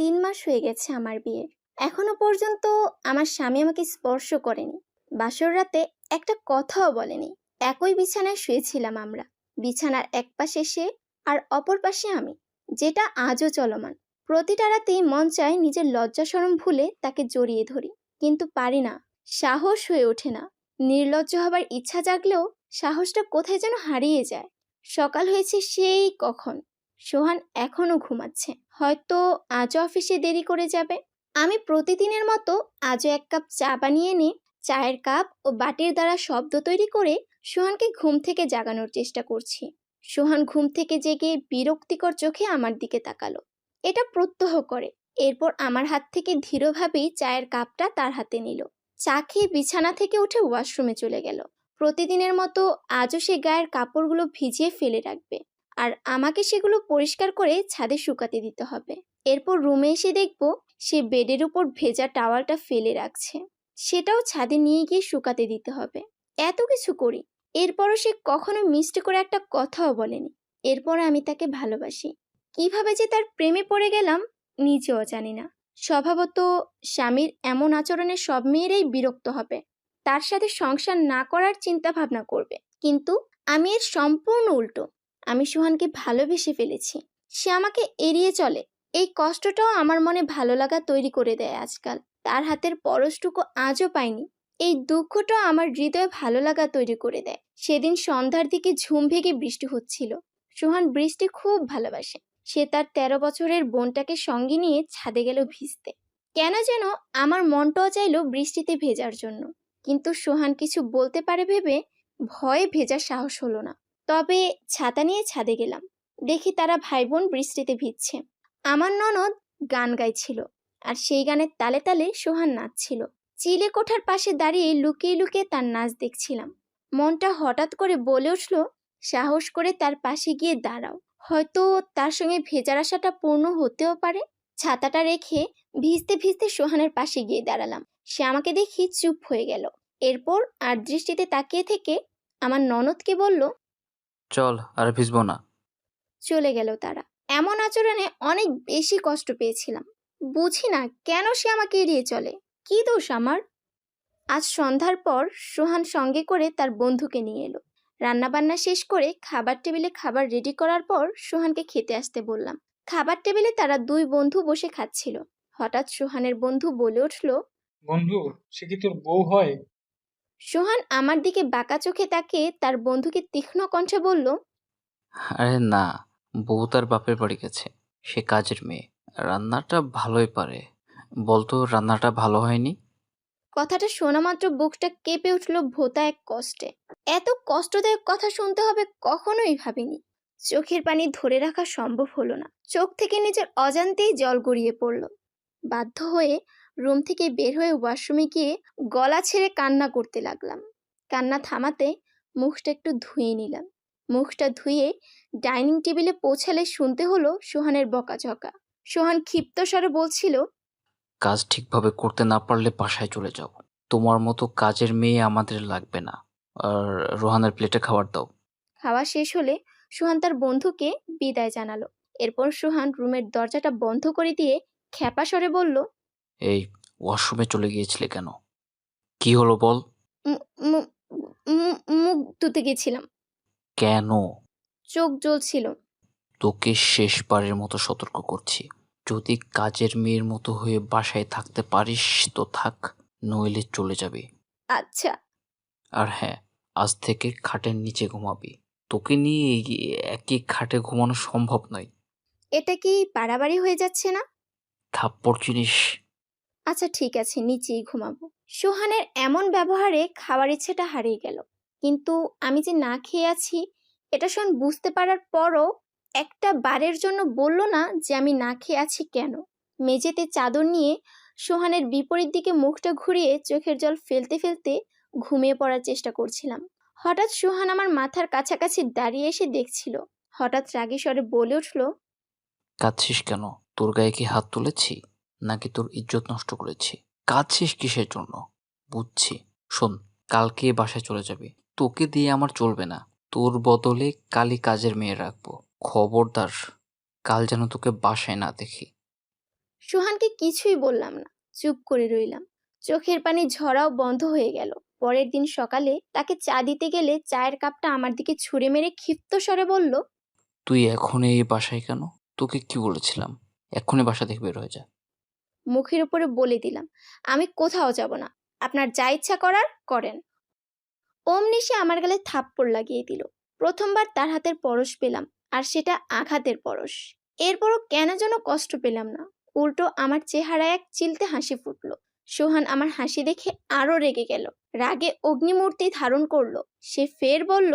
তিন মাস হয়ে গেছে আমার বিয়ের। এখনও পর্যন্ত আমার স্বামী আমাকে স্পর্শ করেনি। বাসর রাতে একটা কথাও বলেনি। একই বিছানায় শুয়েছিলাম আমরা। বিছানার এক পাশে সে আর অপর পাশে আমি, যেটা আজও চলমান। প্রতিটা রাতেই মন চায় নিজের লজ্জা সরম ভুলে তাকে জড়িয়ে ধরি, কিন্তু পারি না। সাহস হয়ে ওঠে না। নির্লজ্জ হবার ইচ্ছা জাগলেও সাহসটা কোথায় যেন হারিয়ে যায়। সকাল হয়েছে সেই কখন। সোহান এখনও ঘুমাচ্ছে। হয়তো আজও অফিসে দেরি করে যাবে। আমি প্রতিদিনের মতো আজও এক কাপ চা বানিয়ে এনে, চায়ের কাপ ও বাটির দ্বারা শব্দ তৈরি করে সোহানকে ঘুম থেকে জাগানোর চেষ্টা করছি। সোহান ঘুম থেকে জেগে বিরক্তিকর চোখে আমার দিকে তাকালো। এটা প্রত্যহ করে। এরপর আমার হাত থেকে ধীরভাবেই চায়ের কাপটা তার হাতে নিল। চা খেয়ে বিছানা থেকে উঠে ওয়াশরুমে চলে গেল। প্রতিদিনের মতো আজও সে গায়ের কাপড়গুলো ভিজিয়ে ফেলে রাখবে। আর আমাকে সেগুলো পরিষ্কার করে ছাদে শুকাতে দিতে হবে। এরপর রুমে এসে দেখব সে বেডের উপর ভেজা টাওয়ালটা ফেলে রাখছে। সেটাও ছাদে নিয়ে গিয়ে শুকাতে দিতে হবে। এত কিছু করি। এরপরও সে কখনো মিষ্টি করে একটা কথাও বলেনি। এরপর আমি তাকে ভালোবাসি। কীভাবে যে তার প্রেমে পড়ে গেলাম নিজেও জানি না। স্বভাবত স্বামীর এমন আচরণে সব মেয়েরাই বিরক্ত হবে। তার সাথে সংসার না করার চিন্তা ভাবনা করবে। কিন্তু আমি এর সম্পূর্ণ উল্টো। আমি সোহানকে ভালোবেসে ফেলেছি। সে আমাকে এড়িয়ে চলে। এই কষ্টটাও আমার মনে ভালো লাগা তৈরি করে দেয় আজকাল। তার হাতের পরশটুকু আজও পাইনি। এই দুঃখটাও আমার হৃদয়ে ভালো লাগা তৈরি করে দেয়। সেদিন সন্ধ্যার দিকে ঝুম ভেগে বৃষ্টি হচ্ছিল। সোহান বৃষ্টি খুব ভালোবাসে। সে তার তেরো বছরের বোনটাকে সঙ্গে নিয়ে ছাদে গেল ভিজতে। কেন যেন আমার মনটাও চাইলো বৃষ্টিতে ভেজার জন্য। কিন্তু সোহান কিছু বলতে পারে ভেবে ভয়ে ভেজার সাহস হলো না। তবে ছাতা নিয়ে ছাদে গেলাম। দেখি তারা ভাই বোন বৃষ্টিতে ভিজছে। আমার ননদ গান গাইছিল আর সেই গানের তালে তালে সোহান নাচছিল। চিলে কোঠার পাশে দাঁড়িয়ে লুকিয়ে লুকিয়ে তার নাচ দেখছিলাম। মনটা হঠাৎ করে বলে উঠল, সাহস করে তার পাশে গিয়ে দাঁড়াও। হয়তো তার সঙ্গে ভেজার আশাটা পূর্ণ হতেও পারে। ছাতাটা রেখে ভিজতে ভিজতে সোহানের পাশে গিয়ে দাঁড়ালাম। সে আমাকে দেখি চুপ হয়ে গেল। এরপর আর দৃষ্টিতে তাকিয়ে থেকে আমার ননদকে বলল চল আর ভিজবো না। চলে গেল তারা। এমন আচরণে অনেক বেশি কষ্ট পেয়েছিলাম। বুঝি না কেন সে আমাকে এড়িয়ে চলে। কি দোষ আমার? আজ সন্ধ্যার পর সোহান সঙ্গে করে তার বন্ধুকে নিয়ে এলো। রান্নাবান্না শেষ করে খাবার টেবিলে খাবার রেডি করার পর সোহানকে খেতে আসতে বললাম। খাবার টেবিলে তারা দুই বন্ধু বসে খাচ্ছিল। হঠাৎ সোহানের বন্ধু বলে উঠল বন্ধু সে কি তোর বউ হয়? সোহান আমার দিকে বাঁকা চোখে তাকিয়ে তার বন্ধুকে তীক্ষ্ণ কণ্ঠে বলল আরে না বউ তার বাপের বাড়ি গেছে। সে কাজের মেয়ে। রান্নাটা ভালোই পারে। বলতো রান্নাটা ভালো হয়নি? কথাটা শোনা মাত্র বুকটা কেঁপে উঠল ভোতা এক কষ্টে। এত কষ্টদায়ক কথা শুনতে হবে কখনোই ভাবিনি। চোখের পানি ধরে রাখা সম্ভব হলো না। চোখ থেকে নিজের অজান্তেই জল গড়িয়ে পড়ল। বাধ্য হয়ে রুম থেকে বের হয়ে ওয়াশরুমে গিয়ে গলা ছেড়ে কান্না করতে লাগলাম। কান্না থামাতে মুখটা একটু ধুয়ে নিলাম। মুখটা ধুয়ে ডাইনিং টেবিলে পৌঁছালে শুনতে হলো সোহানের বকাঝকা। সোহান ক্ষিপ্ত স্বরে বলছিল কাজ ঠিকভাবে করতে না পারলে বাসায় চলে যাও। তোমার মতো কাজের মেয়ে আমাদের লাগবে না। আর রোহানের প্লেটে খাবার দাও। খাওয়া শেষ হলে সুহান তার বন্ধুকে বিদায় জানালো। এরপর সুহান রুমের দরজাটা বন্ধ করে দিয়ে খ্যাপা স্বরে বলল এই ওয়াশরুমে চলে গিয়েছিলে কেন? কি হলো বল? "মু- মু- মু- মুখ ধুতে গেছিলাম কেন? চোখ জ্বলছিল। তোকে শেষবারের মতো সতর্ক করছি। যদি কাজের মেয়ের মতো হয়ে বাসায় থাকতে পারিস তো থাক নইলে চলে যাবে। আচ্ছা। আর হ্যাঁ আজ থেকে খাটের নিচে ঘুমাবি। তোকে নিয়ে একই খাটে ঘুমানো সম্ভব নয়। এটা কি বাড়াবাড়ি হয়ে যাচ্ছে না? থাপ্পড় জিনিস আচ্ছা ঠিক আছে, নিচেই ঘুমাবো। সোহানের এমন ব্যবহারে খাওয়ার ইচ্ছেটা হারিয়ে গেল। কিন্তু আমি যে না খেয়ে আছি, এটা শোন বুঝতে পারার পরও একটা বারের জন্য বলল না যে আমি না খেয়ে আছি কেন? মেঝেতে চাদর নিয়ে সোহানের বিপরীত দিকে মুখটা ঘুরিয়ে চোখের জল ফেলতে ফেলতে ঘুমিয়ে পড়ার চেষ্টা করছিলাম। হঠাৎ সোহান আমার মাথার কাছাকাছি দাঁড়িয়ে এসে দেখছিল। হঠাৎ রাগী স্বরে বলে উঠল, কাঁদছিস কেন? তোর গায়ে কি হাত তুলেছি? নাকি তোর ইজ্জত নষ্ট করেছি? কাঁদছিস কিসের জন্য? বুঝছি। শোন কালকে বাসায় চলে যাবে। তোকে দিয়ে আমার চলবে না। তোর বদলে কালই কাজের মেয়ে রাখব। খবরদার কাল যেন তোকে বাসায় না দেখি। সোহানকে কিছুই বললাম না। চুপ করে রইলাম। চোখের পানি ঝরাও বন্ধ হয়ে গেল। পরের দিন সকালে তাকে চা দিতে গেলে চায়ের কাপটা আমার দিকে ছুঁড়ে মেরে ক্ষিপ্ত স্বরে বলল তুই এখন এই বাসায় কেন? তোকে কি বলেছিলাম? এক্ষুনি বাসা থেকে বের হয়ে যা। মুখের উপরে বলে দিলাম আমি কোথাও যাব না। আপনার যা ইচ্ছা করার করেন। অমনি সে আমার গালে থাপ্পড় লাগিয়ে দিল। প্রথমবার তার হাতের পরশ পেলাম আর সেটা আঘাতের পরশ। এরপরও কেন যেন কষ্ট পেলাম না। উল্টো আমার চেহারায় এক চিলতে হাসি ফুটলো। সোহান আমার হাসি দেখে আরও রেগে গেল। রাগে অগ্নিমূর্তি ধারণ করল। সে ফের বলল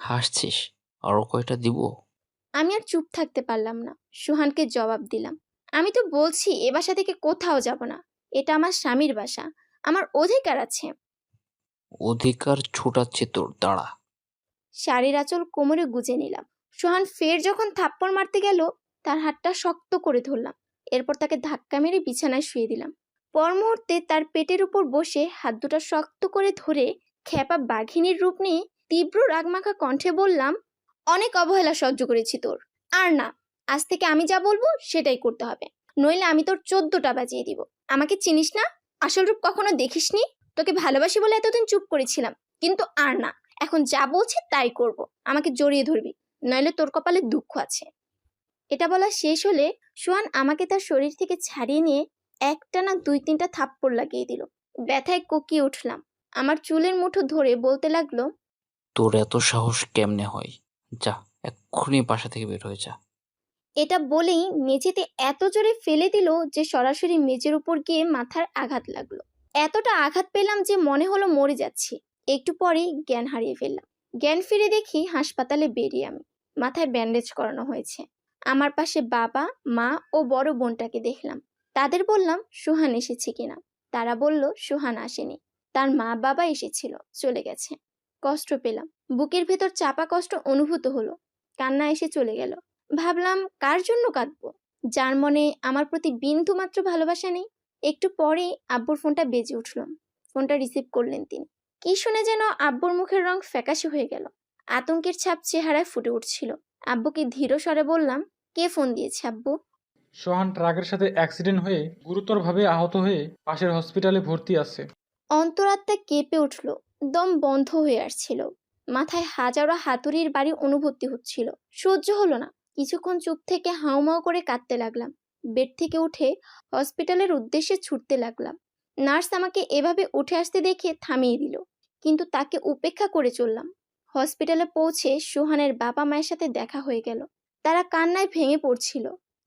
হাসছিস আরও কয়টা দিব? আমি আর চুপ থাকতে পারলাম না। সোহানকে জবাব দিলাম আমি তো বলছি এ বাসা থেকে কোথাও যাব না। এটা আমার স্বামীর বাসা। আমার অধিকার আছে। অধিকার ছোটাচ্ছে তোর দাঁড়া। শাড়ির আঁচল কোমরে গুজে নিলাম। সোহান ফের যখন থাপ্পড় মারতে গেল তার হাতটা শক্ত করে ধরলাম। এরপর তাকে ধাক্কা মেরে বিছানায় শুয়ে দিলাম। পর মুহূর্তে তার পেটের উপর বসে হাত দুটো শক্ত করে ধরে খ্যাপা বাঘিনীর রূপ নিয়ে তীব্র রাগমাখা কণ্ঠে বললাম অনেক অবহেলা সহ্য করেছি তোর। আর না আজ থেকে আমি যা বলব সেটাই করতে হবে। নইলে আমি তোর চোদ্দটা বাজিয়ে দিব। আমাকে চিনিস না? আসল রূপ কখনো দেখিসনি? তোকে ভালোবাসি বলে এতদিন চুপ করেছিলাম। কিন্তু আর না। এখন যা বলছে তাই করব। আমাকে জড়িয়ে ধরবি। নইলে তোর কপালে দুঃখ আছে। এটা বলা শেষ হলে সোয়ান আমাকে তার শরীর থেকে ছাড়িয়ে নিয়ে একটা না দুই তিনটা থাপ্পড় লাগিয়ে দিল। ব্যথায় কোকিয়ে উঠলাম। আমার চুলের মুঠো ধরে বলতে লাগল, তোর এত সাহস কেমনে হয়? যা, এক্ষুনি বাসা থেকে বের হয়ে যা। এটা বলেই মেঝেতে এত জোরে ফেলে দিল যে সরাসরি মেঝের উপর গিয়ে মাথার আঘাত লাগল। এতটা আঘাত পেলাম যে মনে হলো মরে যাচ্ছি। একটু পরেই জ্ঞান হারিয়ে ফেললাম। জ্ঞান ফিরে দেখি হাসপাতালে বেরিয়ে আমি। মাথায় ব্যান্ডেজ করানো হয়েছে। আমার পাশে বাবা, মা ও বড় বোনটাকে দেখলাম। তাদের বললাম, সুহান এসেছে কিনা? তারা বলল, সুহান আসেনি। তার মা বাবা এসেছিল, চলে গেছে। কষ্ট পেলাম। বুকের ভেতর চাপা কষ্ট অনুভূত হলো। কান্না এসে চলে গেল। ভাবলাম কার জন্য কাঁদবো? যার মনে আমার প্রতি বিন্দু মাত্র ভালোবাসা নেই। একটু পরে আব্বুর ফোনটা বেজে উঠল। ফোনটা রিসিভ করলেন তিনি। কি শুনে যেন আব্বুর মুখের রং ফ্যাকাশে হয়ে গেল। আতঙ্কের ছাপ চেহারায় ফুটে উঠছিল। আব্বুকে ধীর স্বরে বললাম কে ফোন দিয়েছে আব্বু? সোহান ট্রাকের সাথে অ্যাক্সিডেন্ট হয়ে গুরুতরভাবে আহত হয়ে পাশের হসপিটালে ভর্তি আছে। অন্তরাত্মা কেঁপে উঠল। দম বন্ধ হয়ে আসছিল। মাথায় হাজারো হাতুড়ির বাড়ি অনুভূতি হচ্ছিল। সহ্য হলো না। কিছুক্ষণ চুপ থেকে হাউমাউ করে কাঁদতে লাগলাম। বেড থেকে উঠে হসপিটালের উদ্দেশ্যে ছুটতে লাগলাম। নার্স আমাকে এভাবে উঠে আসতে দেখে থামিয়ে দিল, কিন্তু তাকে উপেক্ষা করে চললাম। হসপিটালে পৌঁছে সোহানের বাবা মায়ের সাথে দেখা হয়ে গেল। তারা কান্নায় ভেঙে পড়ছিল।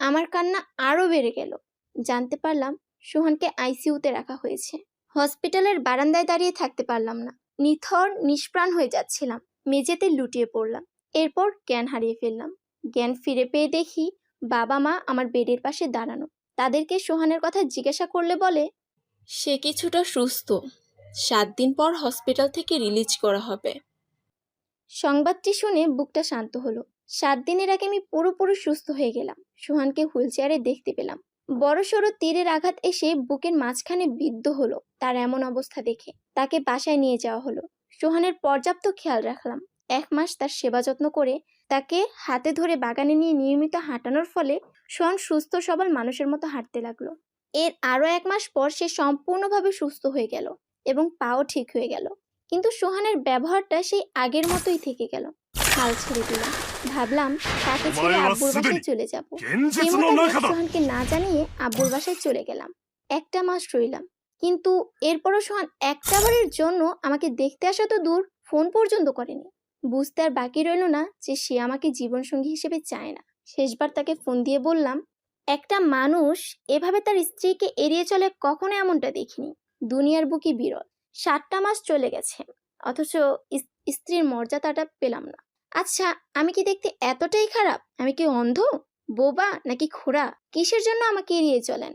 আমার কান্না আরও বেড়ে গেল। জানতে পারলাম সোহানকে আইসিইউতে রাখা হয়েছে। হসপিটালের বারান্দায় দাঁড়িয়ে থাকতে পারলাম না। নিথর, নিষ্প্রাণ হয়ে যাচ্ছিলাম। মেঝেতে লুটিয়ে পড়লাম। এরপর জ্ঞান হারিয়ে ফেললাম। জ্ঞান ফিরে পেয়ে দেখি বাবা মা আমার বেডের পাশে দাঁড়ানো। তাদেরকে সোহানের কথা জিজ্ঞাসা করলে বলে সে কিছুটা সুস্থ। সাত দিন পর হসপিটাল থেকে রিলিজ করা হবে। সংবাদটি শুনে বুকটা শান্ত হলো। সাত দিনের আগে আমি পুরোপুরি সুস্থ হয়ে গেলাম। সোহানকে হুইল চেয়ারে দেখতে পেলাম। বড় সড়ো তীরের আঘাত এসে বুকের মাঝখানে বিদ্ধ হলো তার এমন অবস্থা দেখে। তাকে বাসায় নিয়ে যাওয়া হলো। সোহানের পর্যাপ্ত খেয়াল রাখলাম। এক মাস তার সেবা যত্ন করে তাকে হাতে ধরে বাগানে নিয়ে নিয়মিত হাঁটানোর ফলে সোহান সুস্থ সবল মানুষের মতো হাঁটতে লাগল। এর আরও এক মাস পর সে সম্পূর্ণভাবে সুস্থ হয়ে গেল এবং পাও ঠিক হয়ে গেল। কিন্তু সোহানের ব্যবহারটা সেই আগের মতোই থেকে গেল। হাল ছেড়ে দিলাম। ভাবলাম তাকে ছেড়ে আব্বুর বাসায় চলে যাব। সোহানকে না জানিয়ে আব্বুর বাসায় চলে গেলাম। একটা মাস রইলাম। কিন্তু এরপরও সোহান একটা বারের জন্য আমাকে দেখতে আসা তো দূর ফোন পর্যন্ত করেনি। বুঝতে আর বাকি রইল না যে সে আমাকে জীবনসঙ্গী হিসেবে চায় না। শেষবার তাকে ফোন দিয়ে বললাম, একটা মানুষ এভাবে তার স্ত্রীকে এড়িয়ে চলে কখনো এমনটা দেখিনি। দুনিয়ার বুকি বিরল। সাতটা মাস চলে গেছে। অথচ স্ত্রীর মর্যাদাটা পেলাম না। আচ্ছা আমি কি দেখতে এতটাই খারাপ? আমি কি অন্ধ? বোবা নাকি খোড়া? কিসের জন্য আমাকে এড়িয়ে চলেন?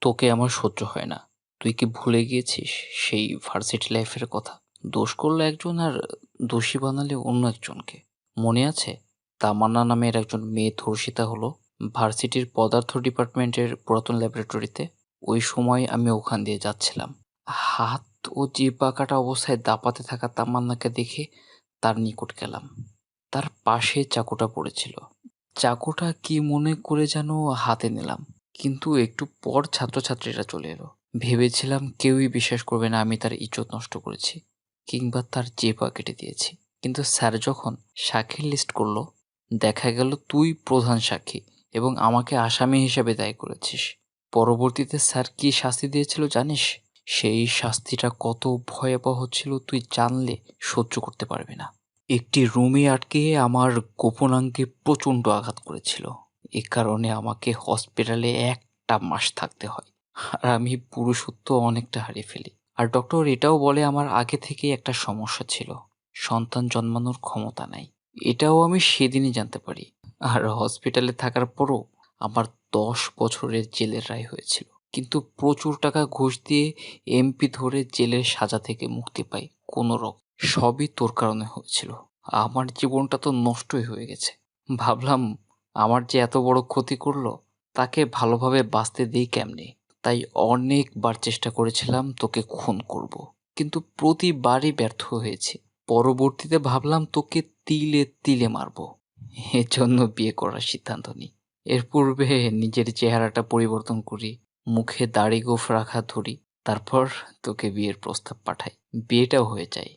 তোকে আমার সহ্য হয় না। তুই কি ভুলে গিয়েছিস সেই ভার্সিটি লাইফের কথা? দোষ করল একজন আর দোষী বানালে অন্য একজনকে। মনে আছে? তামান্না নামের একজন মেয়ে ধর্ষিতা হলো ভার্সিটির পদার্থ ডিপার্টমেন্টের পুরাতন ল্যাবরেটরিতে। ওই সময় আমি ওখান দিয়ে যাচ্ছিলাম। হাত ও জিব্বা কাটা অবস্থায় দাপাতে থাকা তামান্নাকে দেখে তার নিকট গেলাম। তার পাশে চাকুটা পড়েছিল। চাকুটা কি মনে করে যেন হাতে নিলাম। কিন্তু একটু পর ছাত্রছাত্রীরা চলে এলো। ভেবেছিলাম কেউই বিশ্বাস করবে না আমি তার ইজ্জত নষ্ট করেছি। কিংবা তার জেপা কেটে দিয়েছি। কিন্তু স্যার যখন সাক্ষীর লিস্ট করল, দেখা গেল তুই প্রধান সাক্ষী এবং আমাকে আসামি হিসেবে দায়ী করেছিস। পরবর্তীতে স্যার কি শাস্তি দিয়েছিল জানিস? সেই শাস্তিটা কত ভয়াবহ ছিল তুই জানলে সহ্য করতে পারবি না। একটি রুমে আটকে আমার গোপনাঙ্গে প্রচণ্ড আঘাত করেছিল। এ কারণে আমাকে হসপিটালে একটা মাস থাকতে হয়। আর আমি পুরুষত্ব অনেকটা হারিয়ে ফেলি। আর ডক্টর এটাও বলে আমার আগে থেকেই একটা সমস্যা ছিল। সন্তান জন্মানোর ক্ষমতা নাই। এটাও আমি সেদিনই জানতে পারি। আর হসপিটালে থাকার পরও আমার দশ বছরের জেলের রায় হয়েছিল। কিন্তু প্রচুর টাকা ঘুষ দিয়ে এমপি ধরে জেলের সাজা থেকে মুক্তি পাই কোনো রকম। সবই তোর কারণে হয়েছিল। আমার জীবনটা তো নষ্টই হয়ে গেছে। ভাবলাম, আমার যে এত বড় ক্ষতি করল, তাকে ভালোভাবে বাঁচতে দিই কেমনে? তাই অনেকবার চেষ্টা করেছিলাম তোকে খুন করব। কিন্তু প্রতিবারই ব্যর্থ হয়েছে। পরবর্তীতে ভাবলাম তোকে তিলে তিলে মারবো। এর জন্য বিয়ে করার সিদ্ধান্ত নিই এর পূর্বে নিজের চেহারাটা পরিবর্তন করি, মুখে দাড়ি গোফ রাখা ধরি, তারপর তোকে বিয়ের প্রস্তাব পাঠাই। বিয়েটাও হয়ে যায়।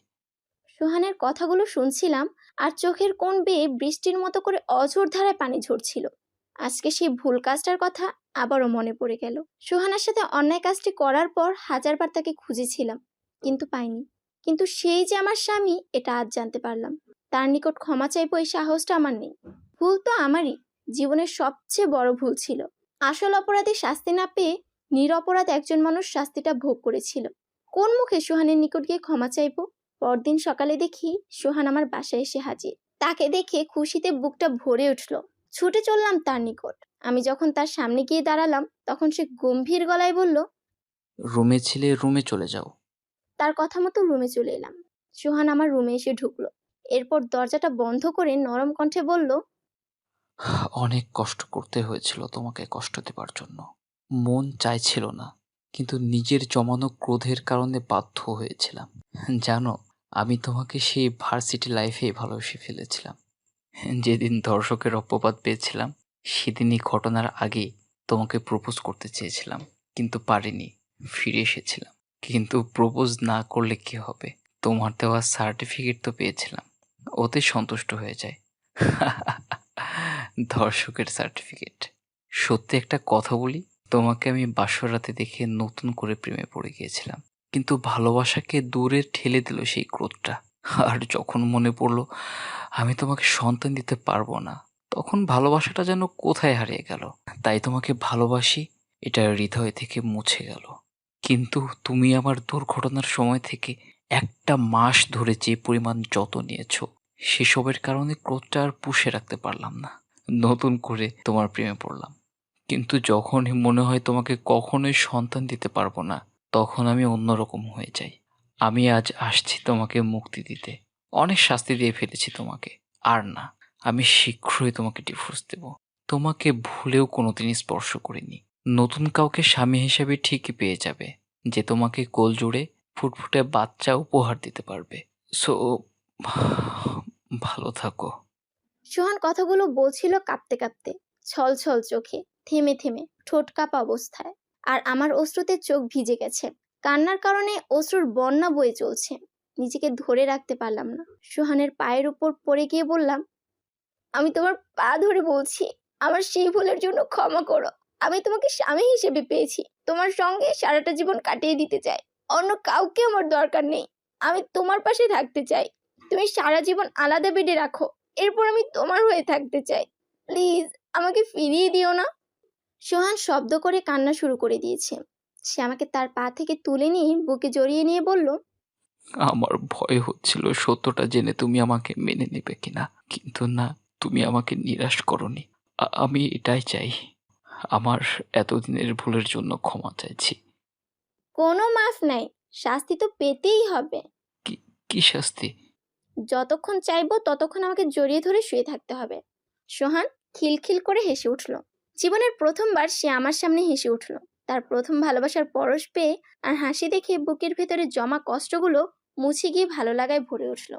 সোহানের কথাগুলো শুনছিলাম আর চোখের কোন বেয়ে বৃষ্টির মতো করে অঝোর ধারায় পানি ঝরছিল। আজকে সেই ভুল কাজটার কথা আবারও মনে পড়ে গেল। সোহানার সাথে অন্যায় কাজটি করার পর হাজারবার তাকে খুঁজেছিলাম, কিন্তু পাইনি। কিন্তু সেই যে আমার স্বামী, এটা আজ জানতে পারলাম। তার নিকট ক্ষমা চাইব এই সাহসটা আমার নেই। ভুল তো আমারই, জীবনের সবচেয়ে বড় ভুল ছিল। আসল অপরাধী শাস্তি না পেয়ে নিরপরাধ একজন মানুষ শাস্তিটা ভোগ করেছিল। কোন মুখে সোহানের নিকট গিয়ে ক্ষমা চাইব? পরদিন সকালে দেখি সোহান আমার বাসায় এসে হাজির। তাকে দেখে খুশিতে বুকটা ভরে উঠল। ছুটে চললাম তার নিকট। আমি যখন তার সামনে গিয়ে দাঁড়ালাম তখন সে গম্ভীর গলায় বলল রুমে ছিলে রুমে চলে যাও। তার কথা মতো রুমে চলে এলাম। সোহান আমার রুমে এসে ঢুকলো। এরপর দরজাটা বন্ধ করে নরম কণ্ঠে বলল অনেক কষ্ট করতে হয়েছিল তোমাকে কষ্ট দেবার জন্য। মন চাইছিল না কিন্তু নিজের জমানো ক্রোধের কারণে বাধ্য হয়েছিলাম। জানো আমি তোমাকে সেই ভার্সিটি লাইফে ভালোবেসে ফেলেছিলাম। যেদিন দর্শকের অপবাদ পেয়েছিলাম, সেদিনই ঘটনার আগে তোমাকে প্রপোজ করতে চেয়েছিলাম, কিন্তু পারিনি, ফিরে এসেছিলাম। কিন্তু প্রপোজ না করলে কি হবে? তোমার দেওয়া সার্টিফিকেট তো পেয়েছিলাম, ওতে সন্তুষ্ট হয়ে যায়। দর্শকের সার্টিফিকেট। সত্যি একটা কথা বলি, তোমাকে আমি বাসর রাতে দেখে নতুন করে প্রেমে পড়ে গিয়েছিলাম, কিন্তু ভালোবাসাকে দূরে ঠেলে দিল সেই ক্রোধটা। আর যখন মনে পড়ল, আমি তোমাকে সন্তান দিতে পারব না, তখন ভালোবাসাটা যেন কোথায় হারিয়ে গেল। তাই তোমাকে ভালোবাসি, এটা হৃদয় থেকে মুছে গেল। কিন্তু তুমি আমার দুর্ঘটনার সময় থেকে একটা মাস ধরে যে পরিমাণ যত নিয়েছ, সেসবের কারণে ক্রোধটা আর পুষে রাখতে পারলাম না। নতুন করে তোমার প্রেমে পড়লাম। কিন্তু যখনই মনে হয় তোমাকে কখনোই সন্তান দিতে পারব না, তখন আমি অন্যরকম হয়ে যাই। আমি আজ আসছি তোমাকে মুক্তি দিতে। অনেক শাস্তি দিয়ে ফেলেছি তোমাকে। আর না, আমি শীঘ্রই তোমাকে ডিভোর্স দেব। তোমাকে ভুলেও কোনোদিনই স্পর্শ করিনি। নতুন কাউকে স্বামী হিসেবে ঠিকই পেয়ে যাবে, যে তোমাকে কোল জুড়ে ফুটফুটে বাচ্চা উপহার দিতে পারবে। সো ভালো থাকো। সোহান কথাগুলো বলছিল কাঁপতে কাঁপতে, ছল ছল চোখে, থেমে থেমে, ঠোঁট কাঁপা অবস্থায়। আর আমার অশ্রুতে চোখ ভিজে গেছে। কান্নার কারণে অশ্রুর বন্যা বয়ে চলছে। নিজেকে ধরে রাখতে পারলাম না। সোহানের পায়ের উপর পড়ে গিয়ে বললাম, আমি তোমার পা ধরে বলছি। আমার সেই ভুলের জন্য ক্ষমা করো। আমি তোমাকে স্বামী হিসেবে পেয়েছি। তোমার সঙ্গে সারাটা জীবন কাটিয়ে দিতে চাই। অন্য কাউকে আমার দরকার নেই। আমি তোমার পাশে থাকতে চাই। তুমি সারা জীবন আলাদা বেডে রাখো। এরপর আমি তোমার হয়ে থাকতে চাই। প্লিজ, আমাকে ফিরিয়ে দিও না। সোহান শব্দ করে কান্না শুরু করে দিয়েছে। সে আমাকে তার পা থেকে তুলে নিয়ে বুকে জড়িয়ে নিয়ে বলল আমার ভয় হচ্ছিল সত্যটা জেনে তুমি আমাকে মেনে নেবে কিনা। কিন্তু না তুমি আমাকে নিরাশ করনি। আমি এটাই চাই। আমার এতদিনের ভুলের জন্য ক্ষমা চাইছি। কোনো মাফ নাই। শাস্তি তো পেতেই হবে। কি শাস্তি? যতক্ষণ চাইব ততক্ষণ আমাকে জড়িয়ে ধরে শুয়ে থাকতে হবে। সোহান খিলখিল করে হেসে উঠল। জীবনের প্রথমবার সে আমার সামনে হেসে উঠল। তার প্রথম ভালোবাসার পরশ পেয়ে আর হাসি দেখে বুকের ভেতরে জমা কষ্টগুলো মুছে গিয়ে ভালো লাগায় ভরে উঠল।